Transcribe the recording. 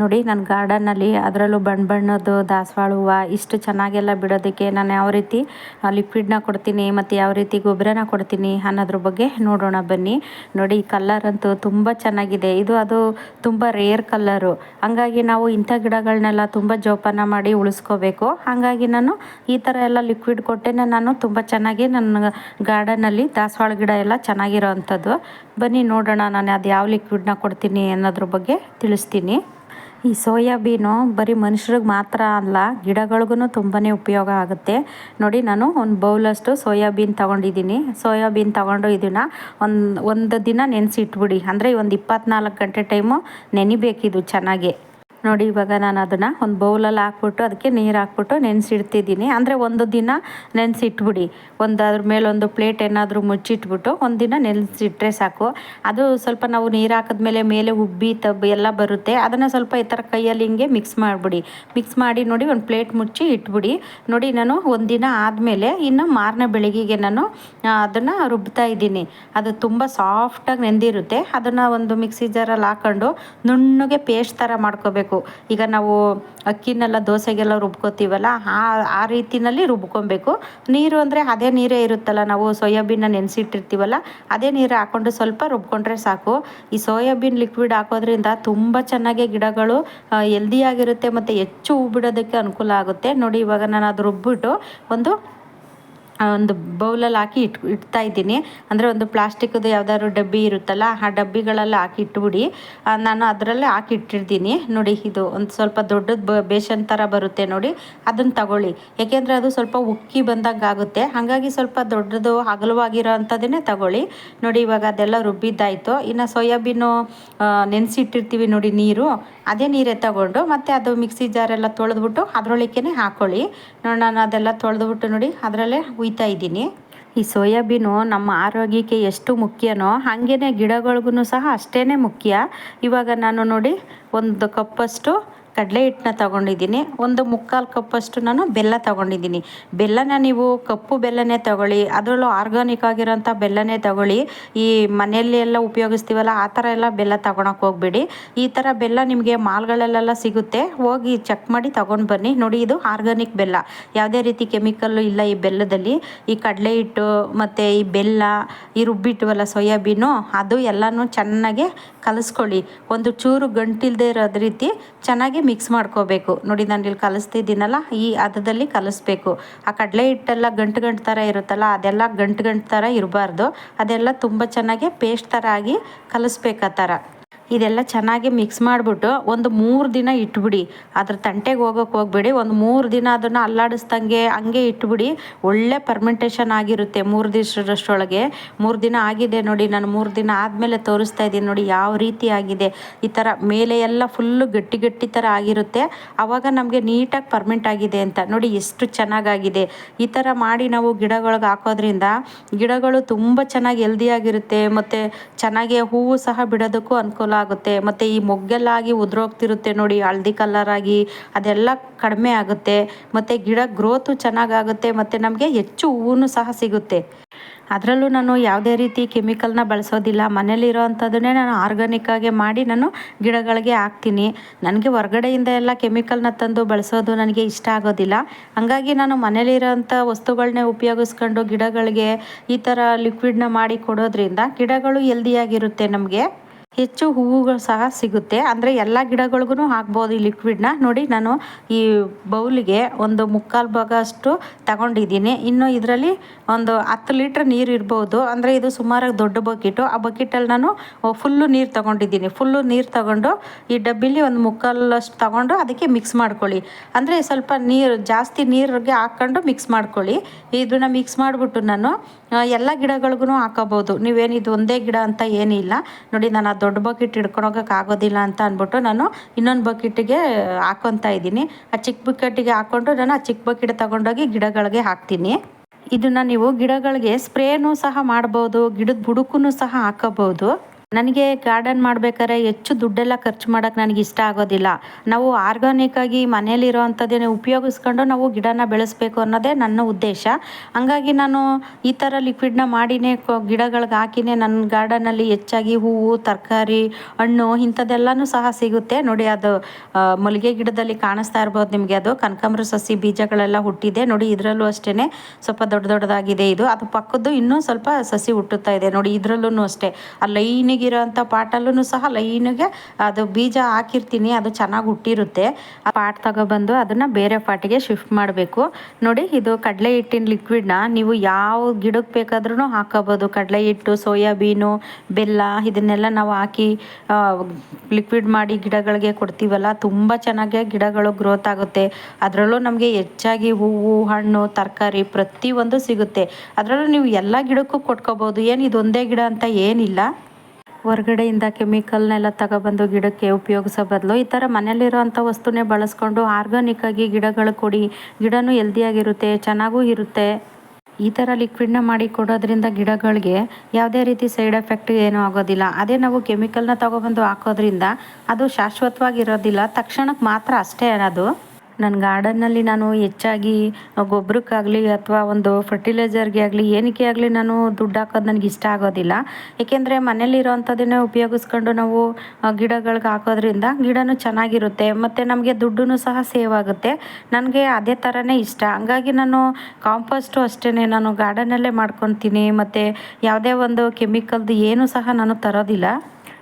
ನೋಡಿ ನನ್ನ ಗಾರ್ಡನ್ನಲ್ಲಿ ಅದರಲ್ಲೂ ಬಣ್ಣ ಬಣ್ಣದ್ದು ದಾಸವಾಳ ಹೂವು, ಇಷ್ಟು ಚೆನ್ನಾಗೆಲ್ಲ ಬಿಡೋದಕ್ಕೆ ನಾನು ಯಾವ ರೀತಿ ಲಿಕ್ವಿಡ್ನ ಕೊಡ್ತೀನಿ, ಮತ್ತು ಯಾವ ರೀತಿ ಗೊಬ್ಬರನ ಕೊಡ್ತೀನಿ ಅನ್ನೋದ್ರ ಬಗ್ಗೆ ನೋಡೋಣ ಬನ್ನಿ. ನೋಡಿ, ಈ ಕಲ್ಲರ್ ಅಂತೂ ತುಂಬ ಚೆನ್ನಾಗಿದೆ. ಇದು, ಅದು ತುಂಬ ರೇರ್ ಕಲ್ಲರು ಹಂಗಾಗಿ ನಾವು ಇಂಥ ಗಿಡಗಳನ್ನೆಲ್ಲ ತುಂಬ ಜೋಪಾನ ಮಾಡಿ ಉಳಿಸ್ಕೋಬೇಕು. ಹಾಗಾಗಿ ನಾನು ಈ ಥರ ಎಲ್ಲ ಲಿಕ್ವಿಡ್ ಕೊಟ್ಟೆನೆ ನಾನು ತುಂಬ ಚೆನ್ನಾಗಿ ನನ್ನ ಗಾರ್ಡನಲ್ಲಿ ದಾಸವಾಳ ಗಿಡ ಎಲ್ಲ ಚೆನ್ನಾಗಿರೋ ಅಂಥದ್ದು ಬನ್ನಿ, ನೋಡೋಣ ನಾನು ಅದು ಯಾವ ಲಿಕ್ವಿಡ್ನ ಕೊಡ್ತೀನಿ ಅನ್ನೋದ್ರ ಬಗ್ಗೆ ತಿಳಿಸ್ತೀನಿ. ಈ ಸೋಯಾಬೀನು ಬರೀ ಮನುಷ್ಯರಿಗೆ ಮಾತ್ರ ಅಲ್ಲ ಗಿಡಗಳಿಗೂ ತುಂಬಾ ಉಪಯೋಗ ಆಗುತ್ತೆ. ನೋಡಿ, ನಾನು ಒಂದು ಬೌಲಷ್ಟು ಸೋಯಾಬೀನ್ ತೊಗೊಂಡಿದ್ದೀನಿ ಸೋಯಾಬೀನ್ ತೊಗೊಂಡು ಇದನ್ನು ಒಂದು ಒಂದು ದಿನ ನೆನೆಸಿಟ್ಬಿಡಿ. ಅಂದರೆ ಒಂದು ಇಪ್ಪತ್ನಾಲ್ಕು ಗಂಟೆ ಟೈಮು ನೆನಿಬೇಕಿದು ಚೆನ್ನಾಗಿ. ನೋಡಿ, ಇವಾಗ ನಾನು ಅದನ್ನು ಒಂದು ಬೌಲಲ್ಲಿ ಹಾಕ್ಬಿಟ್ಟು, ಅದಕ್ಕೆ ನೀರು ಹಾಕ್ಬಿಟ್ಟು ನೆನೆಸಿಡ್ತಿದ್ದೀನಿ. ಅಂದರೆ ಒಂದು ದಿನ ನೆನೆಸಿಟ್ಬಿಡಿ. ಒಂದು ಅದ್ರ ಮೇಲೆ ಒಂದು ಪ್ಲೇಟ್ ಏನಾದರೂ ಮುಚ್ಚಿಟ್ಬಿಟ್ಟು ಒಂದು ದಿನ ನೆನೆಸಿಟ್ರೆ ಸಾಕು. ಅದು ಸ್ವಲ್ಪ ನಾವು ನೀರು ಹಾಕಿದ್ಮೇಲೆ ಮೇಲೆ ಉಬ್ಬಿ ತಬ್ಬಿ ಎಲ್ಲ ಬರುತ್ತೆ. ಅದನ್ನು ಸ್ವಲ್ಪ ಈ ಥರ ಕೈಯಲ್ಲಿ ಹಿಂಗೆ ಮಿಕ್ಸ್ ಮಾಡಿಬಿಡಿ. ಮಿಕ್ಸ್ ಮಾಡಿ ನೋಡಿ, ಒಂದು ಪ್ಲೇಟ್ ಮುಚ್ಚಿ ಇಟ್ಬಿಡಿ. ನೋಡಿ, ನಾನು ಒಂದು ದಿನ ಆದಮೇಲೆ ಇನ್ನು ಮಾರನೇ ಬೆಳಗ್ಗೆಗೆ ನಾನು ಅದನ್ನು ರುಬ್ತಾ ಇದ್ದೀನಿ. ಅದು ತುಂಬ ಸಾಫ್ಟಾಗಿ ನೆಂದಿರುತ್ತೆ. ಅದನ್ನು ಒಂದು ಮಿಕ್ಸಿ ಜಾರಲ್ಲಿ ಹಾಕ್ಕೊಂಡು ನುಣ್ಣಗೆ ಪೇಸ್ಟ್ ಥರ ಮಾಡ್ಕೋಬೇಕು. ಈಗ ನಾವು ಅಕ್ಕಿನೆಲ್ಲ ದೋಸೆಗೆಲ್ಲ ರುಬ್ಕೋತೀವಲ್ಲ, ಆ ಆ ರೀತಿಯಲ್ಲಿ ರುಬ್ಕೊಬೇಕು. ನೀರು ಅಂದರೆ ಅದೇ ನೀರೇ ಇರುತ್ತಲ್ಲ, ನಾವು ಸೋಯಾಬೀನ ನೆನೆಸಿಟ್ಟಿರ್ತೀವಲ್ಲ, ಅದೇ ನೀರು ಹಾಕ್ಕೊಂಡು ಸ್ವಲ್ಪ ರುಬ್ಕೊಂಡ್ರೆ ಸಾಕು. ಈ ಸೋಯಾಬೀನ್ ಲಿಕ್ವಿಡ್ ಹಾಕೋದ್ರಿಂದ ತುಂಬ ಚೆನ್ನಾಗಿ ಗಿಡಗಳು ಎಲ್ದಿಯಾಗಿರುತ್ತೆ ಮತ್ತು ಹೆಚ್ಚು ಹೂ ಬಿಡೋದಕ್ಕೆ ಅನುಕೂಲ ಆಗುತ್ತೆ. ನೋಡಿ ಇವಾಗ ನಾನು ಅದು ರುಬ್ಬಿಟ್ಟು ಒಂದು ಒಂದು ಬೌಲಲ್ಲಿ ಹಾಕಿ ಇಟ್, ಇಡ್ತಾ ಇದ್ದೀನಿ. ಅಂದರೆ ಒಂದು ಪ್ಲಾಸ್ಟಿಕ್ದು ಯಾವ್ದಾದ್ರು ಡಬ್ಬಿ ಇರುತ್ತಲ್ಲ, ಆ ಡಬ್ಬಿಗಳಲ್ಲಿ ಹಾಕಿ ಇಟ್ಬಿಡಿ. ನಾನು ಅದರಲ್ಲೇ ಹಾಕಿ ಇಟ್ಟಿರ್ತೀನಿ. ನೋಡಿ, ಇದು ಒಂದು ಸ್ವಲ್ಪ ದೊಡ್ಡದು ಬ ಬೇಷನ್ ಥರ ಬರುತ್ತೆ ನೋಡಿ. ಅದನ್ನು ತಗೊಳ್ಳಿ. ಏಕೆಂದರೆ ಅದು ಸ್ವಲ್ಪ ಉಕ್ಕಿ ಬಂದಂಗೆ ಆಗುತ್ತೆ ಹಾಗಾಗಿ ಸ್ವಲ್ಪ ದೊಡ್ಡದು ಅಗಲವಾಗಿರೋ ಅಂಥದ್ದನ್ನೇ ತಗೊಳ್ಳಿ. ನೋಡಿ, ಇವಾಗ ಅದೆಲ್ಲ ರುಬ್ಬಿದ್ದಾಯಿತು. ಇನ್ನು ಸೋಯಾಬೀನು ನೆನೆಸಿಟ್ಟಿರ್ತೀವಿ ನೋಡಿ, ನೀರು. ಅದೇ ನೀರೇ ತಗೊಂಡು ಮತ್ತು ಅದು ಮಿಕ್ಸಿ ಜಾರೆಲ್ಲ ತೊಳೆದ್ಬಿಟ್ಟು ಅದರೊಳಕ್ಕೇ ಹಾಕ್ಕೊಳ್ಳಿ ನೋಡಿ, ನಾನು ಅದೆಲ್ಲ ತೊಳೆದ್ಬಿಟ್ಟು ನೋಡಿ, ಅದರಲ್ಲೇ ಹುಯ್ತಾ ಇದ್ದೀನಿ. ಈ ಸೋಯಾಬೀನು ನಮ್ಮ ಆರೋಗ್ಯಕ್ಕೆ ಎಷ್ಟು ಮುಖ್ಯನೋ ಹಾಗೇ ಗಿಡಗಳಿಗೂ ಸಹ ಅಷ್ಟೇ ಮುಖ್ಯ. ಇವಾಗ ನಾನು ನೋಡಿ ಒಂದು ಕಪ್ಪಷ್ಟು ಕಡಲೆ ಹಿಟ್ಟನ್ನ ತೊಗೊಂಡಿದ್ದೀನಿ. ಒಂದು ಮುಕ್ಕಾಲು ಕಪ್ಪಷ್ಟು ನಾನು ಬೆಲ್ಲ ತೊಗೊಂಡಿದ್ದೀನಿ. ಬೆಲ್ಲನ ನೀವು ಕಪ್ಪು ಬೆಲ್ಲನೇ ತಗೊಳ್ಳಿ, ಅದರಲ್ಲೂ ಆರ್ಗಾನಿಕ್ ಆಗಿರೋಂಥ ಬೆಲ್ಲನೇ ತಗೊಳ್ಳಿ. ಈ ಮನೆಯಲ್ಲಿ ಎಲ್ಲ ಉಪಯೋಗಿಸ್ತೀವಲ್ಲ, ಆ ಥರ ಎಲ್ಲ ಬೆಲ್ಲ ತಗೊಳಕ್ಕೆ ಹೋಗ್ಬೇಡಿ. ಈ ಥರ ಬೆಲ್ಲ ನಿಮಗೆ ಮಾಲ್ಗಳಲ್ಲೆಲ್ಲ ಸಿಗುತ್ತೆ. ಹೋಗಿ ಚೆಕ್ ಮಾಡಿ ತೊಗೊಂಡು ಬನ್ನಿ. ನೋಡಿ, ಇದು ಆರ್ಗಾನಿಕ್ ಬೆಲ್ಲ. ಯಾವುದೇ ರೀತಿ ಕೆಮಿಕಲ್ಲು ಇಲ್ಲ ಈ ಬೆಲ್ಲದಲ್ಲಿ. ಈ ಕಡಲೆ ಹಿಟ್ಟು ಮತ್ತು ಈ ಬೆಲ್ಲ, ಈ ರುಬ್ಬಿಟ್ಟುವಲ್ಲ ಸೋಯಾಬೀನು, ಅದು ಎಲ್ಲನೂ ಚೆನ್ನಾಗಿ ಕಲಿಸ್ಕೊಳ್ಳಿ. ಒಂದು ಚೂರು ಗಂಟಿಲ್ಲದೆ ಇರೋದ ರೀತಿ ಚೆನ್ನಾಗಿ ಮಿಕ್ಸ್ ಮಾಡ್ಕೋಬೇಕು. ನೋಡಿ ನಾನು ಇಲ್ಲಿ ಕಲಿಸ್ತಿದ್ದೀನಲ್ಲ ಈ ಹದದಲ್ಲಿ ಕಲಿಸ್ಬೇಕು. ಆ ಕಡಲೆ ಹಿಟ್ಟೆಲ್ಲ ಗಂಟು ಗಂಟು ಥರ ಇರುತ್ತಲ್ಲ, ಅದೆಲ್ಲ ಗಂಟು ಗಂಟು ಥರ ಇರಬಾರ್ದು. ಅದೆಲ್ಲ ತುಂಬ ಚೆನ್ನಾಗಿ ಪೇಸ್ಟ್ ಥರ ಆಗಿ ಕಲಿಸ್ಬೇಕು ಆ ಥರ ಇದೆಲ್ಲ ಚೆನ್ನಾಗಿ ಮಿಕ್ಸ್ ಮಾಡಿಬಿಟ್ಟು ಒಂದು ಮೂರು ದಿನ ಇಟ್ಬಿಡಿ. ಅದ್ರ ತಂಟೆಗೆ ಹೋಗೋಕೆ ಹೋಗ್ಬೇಡಿ. ಒಂದು ಮೂರು ದಿನ ಅದನ್ನು ಅಲ್ಲಾಡಿಸ್ದಂಗೆ ಹಂಗೆ ಇಟ್ಬಿಡಿ. ಒಳ್ಳೆ ಪರ್ಮೆಂಟೇಷನ್ ಆಗಿರುತ್ತೆ ಮೂರು ದಿವಸದಷ್ಟೊಳಗೆ. ಮೂರು ದಿನ ಆಗಿದೆ ನೋಡಿ, ನಾನು ಮೂರು ದಿನ ಆದಮೇಲೆ ತೋರಿಸ್ತಾ ಇದ್ದೀನಿ ನೋಡಿ ಯಾವ ರೀತಿ ಆಗಿದೆ. ಈ ಥರ ಮೇಲೆ ಎಲ್ಲ ಫುಲ್ಲು ಗಟ್ಟಿ ಗಟ್ಟಿ ಥರ ಆಗಿರುತ್ತೆ. ಆವಾಗ ನಮಗೆ ನೀಟಾಗಿ ಪರ್ಮೆಂಟ್ ಆಗಿದೆ ಅಂತ ನೋಡಿ ಎಷ್ಟು ಚೆನ್ನಾಗಾಗಿದೆ. ಈ ಥರ ಮಾಡಿ ನಾವು ಗಿಡಗಳಿಗೆ ಹಾಕೋದ್ರಿಂದ ಗಿಡಗಳು ತುಂಬ ಚೆನ್ನಾಗಿ ಹೆಲ್ದಿಯಾಗಿರುತ್ತೆ ಮತ್ತು ಚೆನ್ನಾಗಿ ಹೂವು ಸಹ ಬಿಡೋದಕ್ಕೂ ಅನುಕೂಲ ಆಗುತ್ತೆ. ಮತ್ತು ಈ ಮೊಗ್ಗೆಲ್ಲಾಗಿ ಉದುರೋಗ್ತಿರುತ್ತೆ ನೋಡಿ, ಹಳದಿ ಕಲರ್ ಆಗಿ ಅದೆಲ್ಲ ಕಡಿಮೆ ಆಗುತ್ತೆ. ಮತ್ತು ಗಿಡ ಗ್ರೋತು ಚೆನ್ನಾಗಾಗುತ್ತೆ, ಮತ್ತು ನಮಗೆ ಹೆಚ್ಚು ಹೂವು ಸಹ ಸಿಗುತ್ತೆ. ಅದರಲ್ಲೂ ನಾನು ಯಾವುದೇ ರೀತಿ ಕೆಮಿಕಲ್ನ ಬಳಸೋದಿಲ್ಲ. ಮನೇಲಿರೋ ಅಂಥದ್ದನ್ನೇ ನಾನು ಆರ್ಗಾನಿಕ್ಕಾಗಿ ಮಾಡಿ ನಾನು ಗಿಡಗಳಿಗೆ ಹಾಕ್ತೀನಿ. ನನಗೆ ಹೊರಗಡೆಯಿಂದ ಎಲ್ಲ ಕೆಮಿಕಲ್ನ ತಂದು ಬಳಸೋದು ನನಗೆ ಇಷ್ಟ ಆಗೋದಿಲ್ಲ. ಹಾಗಾಗಿ ನಾನು ಮನೇಲಿರೋಂಥ ವಸ್ತುಗಳನ್ನೇ ಉಪಯೋಗಿಸ್ಕೊಂಡು ಗಿಡಗಳಿಗೆ ಈ ಥರ ಲಿಕ್ವಿಡ್ನ ಮಾಡಿ ಕೊಡೋದ್ರಿಂದ ಗಿಡಗಳು ಹೆಲ್ದಿಯಾಗಿರುತ್ತೆ ನಮಗೆ. ಹೆಚ್ಚು ಹೂವುಗಳು ಸಹ ಸಿಗುತ್ತೆ. ಅಂದರೆ ಎಲ್ಲ ಗಿಡಗಳಿಗೂ ಹಾಕ್ಬೋದು ಈ ಲಿಕ್ವಿಡ್ನ ನೋಡಿ ನಾನು ಈ ಬೌಲಿಗೆ ಒಂದು ಮುಕ್ಕಾಲು ಭಾಗ ಅಷ್ಟು ತಗೊಂಡಿದ್ದೀನಿ. ಇನ್ನು ಇದರಲ್ಲಿ ಒಂದು ಹತ್ತು ಲೀಟ್ರ್ ನೀರು ಇರ್ಬೋದು. ಅಂದರೆ ಇದು ಸುಮಾರಾಗಿ ದೊಡ್ಡ ಬಕೆಟು. ಆ ಬಕೆಟಲ್ಲಿ ನಾನು ಫುಲ್ಲು ನೀರು ತೊಗೊಂಡಿದ್ದೀನಿ. ಫುಲ್ಲು ನೀರು ತಗೊಂಡು ಈ ಡಬ್ಬಿಲಿ ಒಂದು ಮುಕ್ಕಾಲಷ್ಟು ತಗೊಂಡು ಅದಕ್ಕೆ ಮಿಕ್ಸ್ ಮಾಡ್ಕೊಳ್ಳಿ. ಅಂದರೆ ಸ್ವಲ್ಪ ನೀರು, ಜಾಸ್ತಿ ನೀರಿಗೆ ಹಾಕ್ಕೊಂಡು ಮಿಕ್ಸ್ ಮಾಡ್ಕೊಳ್ಳಿ. ಇದನ್ನು ಮಿಕ್ಸ್ ಮಾಡಿಬಿಟ್ಟು ನಾನು ಎಲ್ಲ ಗಿಡಗಳಿಗೂ ಹಾಕೋಬೋದು. ನೀವೇನಿದು ಒಂದೇ ಗಿಡ ಅಂತ ಏನಿಲ್ಲ. ನೋಡಿ ನಾನು ದೊಡ್ಡ ಬಕೆಟ್ ಹಿಡ್ಕೊಂಡೋಗಕ್ಕೆ ಆಗೋದಿಲ್ಲ ಅಂತ ಅಂದ್ಬಿಟ್ಟು ನಾನು ಇನ್ನೊಂದು ಬಕೆಟಿಗೆ ಹಾಕೊತಾ ಇದ್ದೀನಿ. ಆ ಚಿಕ್ಕ ಬಕೆಟಿಗೆ ಹಾಕ್ಕೊಂಡು ನಾನು ಆ ಚಿಕ್ಕ ಬಕೆಟ್ ತಗೊಂಡೋಗಿ ಗಿಡಗಳಿಗೆ ಹಾಕ್ತೀನಿ. ಇದನ್ನು ನೀವು ಗಿಡಗಳಿಗೆ ಸ್ಪ್ರೇನೂ ಸಹ ಮಾಡ್ಬೋದು, ಗಿಡದ ಬುಡಕ್ಕೂ ಸಹ ಹಾಕೋಬೋದು ನನಗೆ ಗಾರ್ಡನ್ ಮಾಡ್ಬೇಕಾದ್ರೆ ಹೆಚ್ಚು ದುಡ್ಡೆಲ್ಲ ಖರ್ಚು ಮಾಡೋಕ್ಕೆ ನನಗೆ ಇಷ್ಟ ಆಗೋದಿಲ್ಲ. ನಾವು ಆರ್ಗಾನಿಕ್ ಆಗಿ ಮನೇಲಿರೋ ಅಂಥದ್ದನ್ನೇ ಉಪಯೋಗಿಸ್ಕೊಂಡು ನಾವು ಗಿಡನ ಬೆಳೆಸಬೇಕು ಅನ್ನೋದೇ ನನ್ನ ಉದ್ದೇಶ. ಹಂಗಾಗಿ ನಾನು ಈ ಥರ ಲಿಕ್ವಿಡ್ನ ಮಾಡಿನೇ ಗಿಡಗಳಿಗೆ ಹಾಕಿನೇ ನನ್ನ ಗಾರ್ಡನಲ್ಲಿ ಹೆಚ್ಚಾಗಿ ಹೂವು, ತರಕಾರಿ, ಹಣ್ಣು ಇಂಥದ್ದೆಲ್ಲನೂ ಸಹ ಸಿಗುತ್ತೆ. ನೋಡಿ ಅದು ಮಲ್ಲಿಗೆ ಗಿಡದಲ್ಲಿ ಕಾಣಿಸ್ತಾ ಇರ್ಬೋದು ನಿಮಗೆ ಅದು. ಕನಕಾಂಬ್ರ, ಸಸಿ, ಬೀಜಗಳೆಲ್ಲ ಹುಟ್ಟಿದೆ. ನೋಡಿ ಇದರಲ್ಲೂ ಅಷ್ಟೇ ಸ್ವಲ್ಪ ದೊಡ್ಡ ದೊಡ್ಡದಾಗಿದೆ ಇದು. ಅದು ಪಕ್ಕದ್ದು ಇನ್ನೂ ಸ್ವಲ್ಪ ಸಸಿ ಹುಟ್ಟುತ್ತಾ ಇದೆ. ನೋಡಿ ಇದರಲ್ಲೂ ಅಷ್ಟೇ. ಆ ಲೈನಿಗಿರೋ ಪಾಟಲ್ಲೂ ಸಹ ಲೈನಿಗೆ ಅದು ಬೀಜ ಹಾಕಿರ್ತೀನಿ, ಅದು ಚೆನ್ನಾಗಿ ಹುಟ್ಟಿರುತ್ತೆ. ಆ ಪಾಟ್ ತಗೊಬಂದು ಅದನ್ನು ಬೇರೆ ಪಾಟಿಗೆ ಶಿಫ್ಟ್ ಮಾಡಬೇಕು. ನೋಡಿ, ಇದು ಕಡಲೆ ಹಿಟ್ಟಿನ ಲಿಕ್ವಿಡ್ನ ನೀವು ಯಾವ ಗಿಡಕ್ಕೆ ಬೇಕಾದ್ರೂ ಹಾಕೋಬೋದು. ಕಡಲೆ ಹಿಟ್ಟು, ಸೋಯಾಬೀನು, ಬೆಲ್ಲ, ಇದನ್ನೆಲ್ಲ ನಾವು ಹಾಕಿ ಲಿಕ್ವಿಡ್ ಮಾಡಿ ಗಿಡಗಳಿಗೆ ಕೊಡ್ತೀವಲ್ಲ, ತುಂಬ ಚೆನ್ನಾಗಿ ಗಿಡಗಳು ಗ್ರೋತ್ ಆಗುತ್ತೆ. ಅದರಲ್ಲೂ ನಮಗೆ ಹೆಚ್ಚಾಗಿ ಹೂವು, ಹಣ್ಣು, ತರಕಾರಿ ಪ್ರತಿಯೊಂದು ಸಿಗುತ್ತೆ. ಅದರಲ್ಲೂ ನೀವು ಎಲ್ಲ ಗಿಡಕ್ಕೂ ಕೊಟ್ಕೋಬೋದು. ಏನು ಇದೊಂದೇ ಗಿಡ ಅಂತ ಏನಿಲ್ಲ. ಹೊರಗಡೆಯಿಂದ ಕೆಮಿಕಲ್ನೆಲ್ಲ ತಗೊಬಂದು ಗಿಡಕ್ಕೆ ಉಪಯೋಗಿಸೋ ಬದಲು ಈ ಥರ ಮನೇಲಿರೋಂಥ ವಸ್ತುನೇ ಬಳಸ್ಕೊಂಡು ಆರ್ಗಾನಿಕ್ ಆಗಿ ಗಿಡಗಳು ಕೊಡಿ, ಗಿಡನೂ ಹೆಲ್ದಿಯಾಗಿರುತ್ತೆ ಚೆನ್ನಾಗೂ ಇರುತ್ತೆ. ಈ ಥರ ಲಿಕ್ವಿಡ್ನ ಮಾಡಿ ಕೊಡೋದ್ರಿಂದ ಗಿಡಗಳಿಗೆ ಯಾವುದೇ ರೀತಿ ಸೈಡ್ ಎಫೆಕ್ಟ್ ಏನೂ ಆಗೋದಿಲ್ಲ. ಅದೇ ನಾವು ಕೆಮಿಕಲ್ನ ತಗೊಬಂದು ಹಾಕೋದ್ರಿಂದ ಅದು ಶಾಶ್ವತವಾಗಿರೋದಿಲ್ಲ. ತಕ್ಷಣಕ್ಕೆ ಮಾತ್ರ ಅಷ್ಟೇ ಅದು. ನನ್ನ ಗಾರ್ಡನ್ನಲ್ಲಿ ನಾನು ಹೆಚ್ಚಾಗಿ ಗೊಬ್ಬರಕ್ಕಾಗಲಿ ಅಥವಾ ಒಂದು ಫರ್ಟಿಲೈಸರ್ಗೆ ಆಗಲಿ ಏನಕ್ಕೆ ಆಗಲಿ ನಾನು ದುಡ್ಡು ಹಾಕೋದು ನನಗೆ ಇಷ್ಟ ಆಗೋದಿಲ್ಲ. ಏಕೆಂದರೆ ಮನೇಲಿರೋವಂಥದ್ದನ್ನೇ ಉಪಯೋಗಿಸ್ಕೊಂಡು ನಾವು ಗಿಡಗಳಿಗೆ ಹಾಕೋದ್ರಿಂದ ಗಿಡನೂ ಚೆನ್ನಾಗಿರುತ್ತೆ, ಮತ್ತು ನಮಗೆ ದುಡ್ಡು ಸಹ ಸೇವ್ ಆಗುತ್ತೆ. ನನಗೆ ಅದೇ ಥರನೇ ಇಷ್ಟ. ಹಂಗಾಗಿ ನಾನು ಕಾಂಪೋಸ್ಟು ಅಷ್ಟೇ ನಾನು ಗಾರ್ಡನಲ್ಲೇ ಮಾಡ್ಕೊತೀನಿ, ಮತ್ತು ಯಾವುದೇ ಒಂದು ಕೆಮಿಕಲ್ದು ಏನೂ ಸಹ ನಾನು ತರೋದಿಲ್ಲ.